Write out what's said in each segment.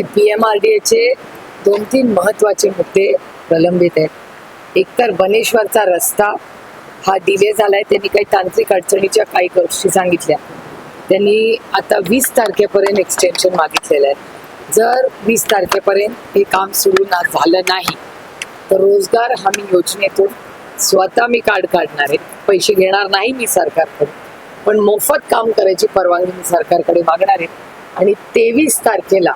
P M R D एचे दोन तीन महत्त्वाचे मुद्दे प्रलंबित आहेत. एकतर बनेश्वरचा रस्ता हा डिले झालाय. त्यांनी काही तांत्रिक अडचणीच्या काही गोष्टी सांगितल्या. त्यांनी आता वीस तारखेपर्यंत एक्सटेन्शन मागितलेलं आहे. जर वीस तारखेपर्यंत हे काम सुरू ना झालं नाही तर रोजगार हमी योजनेतून स्वतः मी कार्ड काढणार आहे. पैसे घेणार नाही मी सरकारकडे पण मोफत काम करायची परवानगी मी सरकारकडे मागणार आहे. आणि तेवीस तारखेला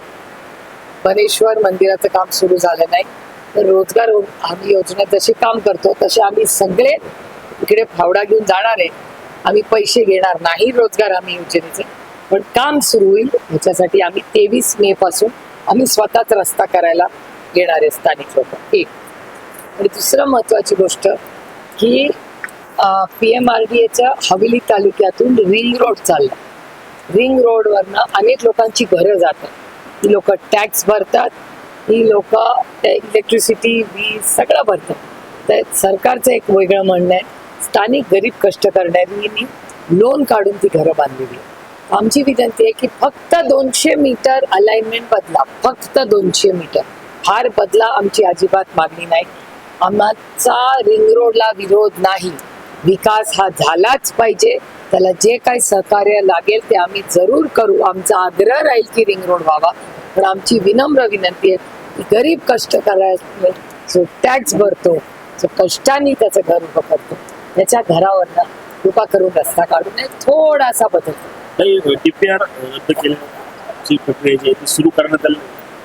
बनेश्वर मंदिराचं काम सुरू झालं नाही. तर रोजगार हमी योजनेत जसे काम करतो तसे आम्ही सगळे इकडे फावडा घेऊन जाणार आहे. आम्ही पैसे घेणार नाही रोजगार हमी योजनेचे. पण काम सुरू होईल ह्याच्यासाठी आम्ही तेवीस मे पासून आम्ही स्वतःच रस्ता करायला घेणार आहे स्थानिक लोक. एक. आणि दुसरं महत्वाची गोष्ट की पी एम आर डी एच्या हवेली तालुक्यातून रिंग रोड चालला. रिंग रोडवरनं अनेक लोकांची घरं जातात. ही लोक टॅक्स भरतात ही लोक इलेक्ट्रिसिटी वीज सगळं भरतात. तर सरकारचं एक वेगळं म्हणणं आहे स्थानिक गरीब कष्ट कष्टकर्त्यांनी लोन काढून ती घरं बांधलेली आहे. आमची विनंती आहे की फक्त दोनशे मीटर अलाइनमेंट बदला फक्त दोनशे मीटर. फार बदला आमची अजिबात मागणी नाही. आमचा रिंग रोडला विरोध नाही. विकास हा झालाच पाहिजे. त्याला जे काही सहकार्य लागेल ते आम्ही जरूर करू. आमचा आग्रह राहील की रिंग रोड व्हावा. पण आमची विनम्र विनंती आहे की गरीब कष्ट करायला जो टॅक्स भरतो जो कष्टाने त्याचं घर उभं करतो त्याच्या घरावरनं कृपा करून रस्ता काढू नये थोडासा बदल. करू. नाही डीपीआर रद्द केल्याची प्रक्रिया जी आहे ती सुरू करण्यात आली.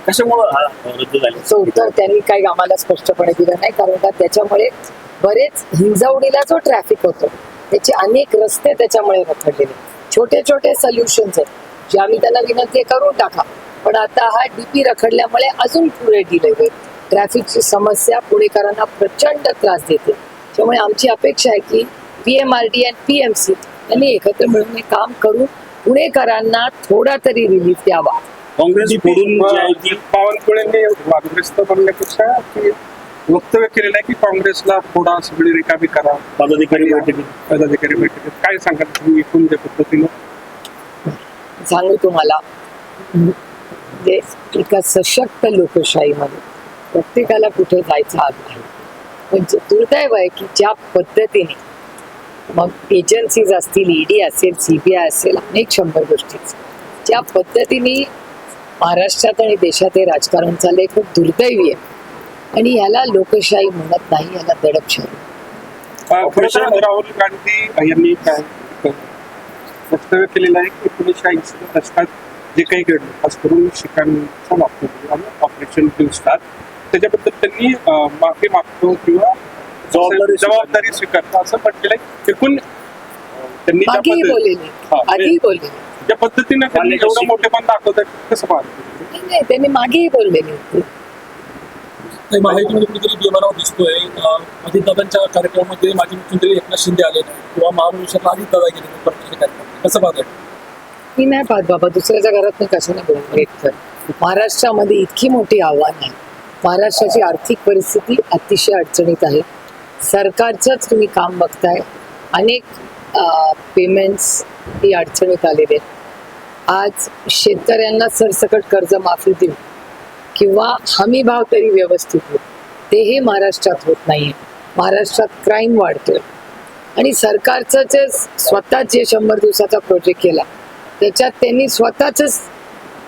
कशामुळं रद्द झाला? याचं उत्तर त्यांनी काही आम्हाला स्पष्टपणे दिलं नाही कारण का त्याच्यामुळे बरेच हिंजवडीला जो ट्रॅफिक होतो त्याचे अनेक रस्ते त्याच्यामुळे रखडलेले छोटे छोटे सोल्युशन्स आहेत जे आम्ही त्यांना विनंती करून टाका. पण आता हा डीपी रखडल्यामुळे अजून पुढे डिले होईल. ट्रॅफिकची समस्या पुणेकरांना प्रचंड त्रास देते. त्यामुळे आमची अपेक्षा आहे की पी एम आर डी आणि पी एम सी यांनी एकत्र मिळून हे काम करून पुणेकरांना थोडा तरी रिलीफ द्यावा. काँग्रेस बावनकुळेंनी वादग्रस्त बनण्यापेक्षा की वक्तव्य केलेलं आहे की काँग्रेसला थोडा सगळी रिकामी करा. पदाधिकारी बैठकीत. पदाधिकारी बैठकीत. काय सांगाल तुम्ही? एकूण त्या पद्धतीनं? सांगू तुम्हाला. म्हणजे एका सशक्त लोकशाहीमध्ये प्रत्येकाला कुठे जायचा हक आहे म्हणजे दुर्दैव आहे की ज्या पद्धतीने मग एजन्सीज असतील ईडी असेल सीबीआय असेल अनेक शंभर गोष्टी ज्या पद्धतीने महाराष्ट्रात आणि देशात हे राजकारण चाललंय खूप दुर्दैवी आहे. आणि याला लोकशाही म्हणत नाही याला दडपशाही राहुल गांधी यांनी काय वक्तव्य केलेलं आहे की एकोणीसशे ऐंशी दशकात जे काही घडलं खास करून शिकांचा बाबतीत ऑपरेशन ब्लू स्टार त्याच्याबद्दल त्यांनी माफी मागतो किंवा जबाबदारी जबाबदारी स्वीकारतो असं म्हटलेलं आहे एकूण त्यांनी ज्या हा, ज्या पद्धतीनं त्यांनी एवढं कशी? मोठे पण दाखवतात कसं पाहतो नाही त्यांनी मागेही बोललेले होते. नाही माहितीमध्ये कुठेतरी बेमानावर दिसतोय. अजितदादांच्या कार्यक्रमामध्ये माजी मुख्यमंत्री एकनाथ शिंदे आले नाही किंवा महाबळेश्वरला अजितदादा गेले कार्यक्रम कसं पाहताय? मी नाही पाहत बाबा दुसऱ्याच्या घरात मी कशाने बोलणार? एकतर महाराष्ट्रामध्ये इतकी मोठी आव्हान आहे. महाराष्ट्राची आर्थिक परिस्थिती अतिशय अडचणीत आहे. सरकारचंच तुम्ही काम बघताय. अनेक पेमेंट्स ही अडचणीत आलेले आहेत. आज शेतकऱ्यांना सरसकट कर्ज माफी देऊ किंवा हमी भाव तरी व्यवस्थित हो तेही महाराष्ट्रात होत नाहीये. महाराष्ट्रात क्राईम वाढतोय. आणि सरकारचं जे स्वतःच जे शंभर दिवसाचा प्रोजेक्ट केला त्याच्यात त्यांनी स्वतःच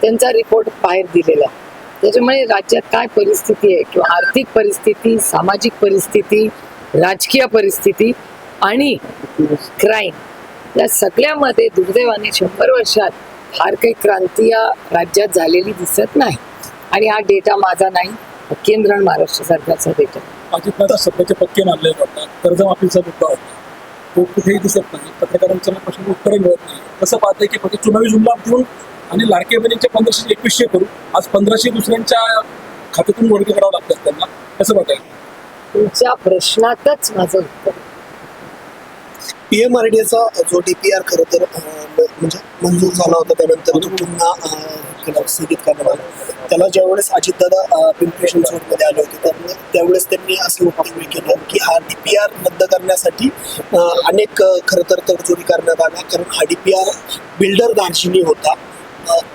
त्यांचा रिपोर्ट बाहेर दिलेला आहे. त्याच्यामुळे राज्यात काय परिस्थिती आहे किंवा आर्थिक परिस्थिती सामाजिक परिस्थिती राजकीय परिस्थिती आणि क्राईम या सगळ्यामध्ये दुर्दैवाने शंभर वर्षात फार काही क्रांती या राज्यात झालेली दिसत नाही. आणि हा डेटा माझा नाही केंद्र आणि महाराष्ट्र सरकारचा डेटा अजित सध्याचे पक्के मानले जातात कर्जमाफीचा मुद्दा होता. तो कुठेही दिसत नाही. पत्रकारांच्या प्रश्न उत्तरही मिळत नाही. कसं पाहताय की फक्त चुनावी जुमला देऊन आणि लाडके बहिणीचे पंधराशे एकवीसशे करू. आज पंधराशे दुसऱ्यांच्या खात्यातून वर्ग करावं लागतात त्यांना. कसं पाहताय तुमच्या प्रश्नातच माझं उत्तर. पीएमआरडीएचा जो डीपीआर खरं तर अं, म्हणजे मंजूर झाला होता त्यानंतर तो पुन्हा अं, केला, स्थगित करण्यात आला त्याला ज्यावेळेस अजितदादा दादा पिंपरी चिंचवडमध्ये आले होते त्यामुळे त्यावेळेस त्यांनी असं वक्तव्य केलं की हा डीपीआर रद्द करण्यासाठी अनेक खरं तर तडजोडी करण्यात आल्या. कारण हा डी पी आर बिल्डर दार्जिनी होता.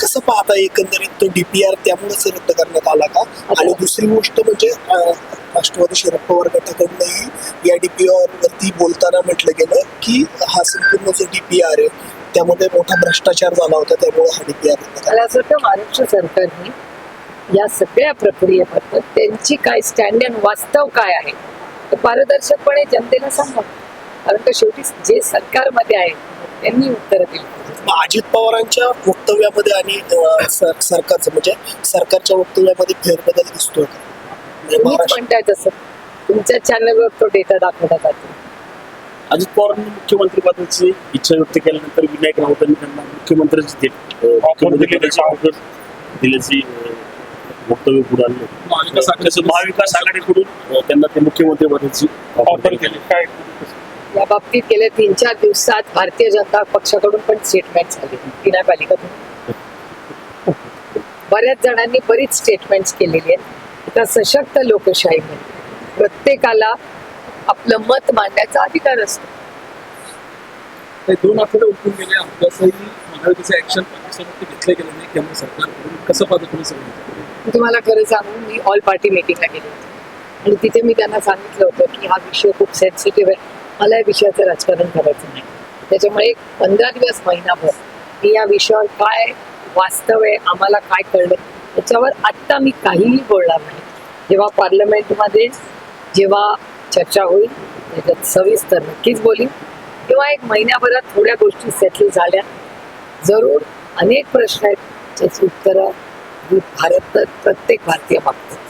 कसं पाहता एकंदरीत तो डीपीआर त्यामुळेच रद्द करण्यात आला का? आणि दुसरी गोष्ट म्हणजे राष्ट्रवादी शरद पवार गटाकडूनही या डीपीआर वरती बोलताना म्हटलं गेलं की हा संपूर्ण जो डी पी आर आहे त्यामध्ये मोठा भ्रष्टाचार झाला होता त्यामुळे हा डी पी आर मला असं वाटतं महाराष्ट्र सरकारने या सगळ्या प्रक्रियेबद्दल त्यांची काय स्टँड अँड वास्तव काय आहे ते पारदर्शकपणे जनतेला सांगा. कारण का शेवटी जे सरकारमध्ये आहे त्यांनी उत्तर दिली अजित पवारांच्या वक्तव्यामध्ये आणि सरकारचं म्हणजे सरकारच्या वक्तव्यामध्ये फेरबदल दिसतोय? म्हणजे तुम्हीच म्हणताय तसं. तुमच्या चॅनलवर तो डेटा दाखवला जातो. अजित पवारांनी मुख्यमंत्री पदाची इच्छा व्यक्त केल्यानंतर विनायक राऊतांनी त्यांना मुख्यमंत्री दिल्याची वक्तव्य पुढे आणलं महाविकास महाविकास आघाडीकडून त्यांना ते मुख्यमंत्री पदाची ऑफर केली. काय? या बाबतीत गेल्या तीन चार दिवसात भारतीय जनता पक्षाकडून पण स्टेटमेंट झाली पिण्यापालिकेतून बऱ्याच जणांनी बरीच स्टेटमेंट्स केलेली आहेत. एका सशक्त लोकशाहीमध्ये प्रत्येकाला आपलं मत मांडण्याचा अधिकार असतो. ते दोन आठवडे उठून गेले. अभ्यासही महायुतीचे ऍक्शन घेतले गेले नाही. केंद्र सरकारकडून कसं पाहता तुम्ही सगळं? तुम्हाला खरं सांगू मी ऑल पार्टी मीटिंगला गेले होते. आणि तिथे मी त्यांना सांगितलं होतं की हा विषय खूप सेन्सिटिव्ह आहे. मला या विषयाचं राजकारण करायचं नाही. त्याच्यामुळे एक पंधरा दिवस महिनाभर मी या विषयावर काय वास्तव आहे आम्हाला काय कळलं त्याच्यावर आत्ता मी काहीही बोलणार नाही. जेव्हा पार्लमेंटमध्ये जेव्हा चर्चा होईल त्याच्यात सविस्तर नक्कीच बोलीन. किंवा एक महिन्याभरात थोड्या गोष्टी सेटल झाल्या. जरूर अनेक प्रश्न आहेत ज्याची उत्तरं भारत प्रत्येक भारतीय मागतो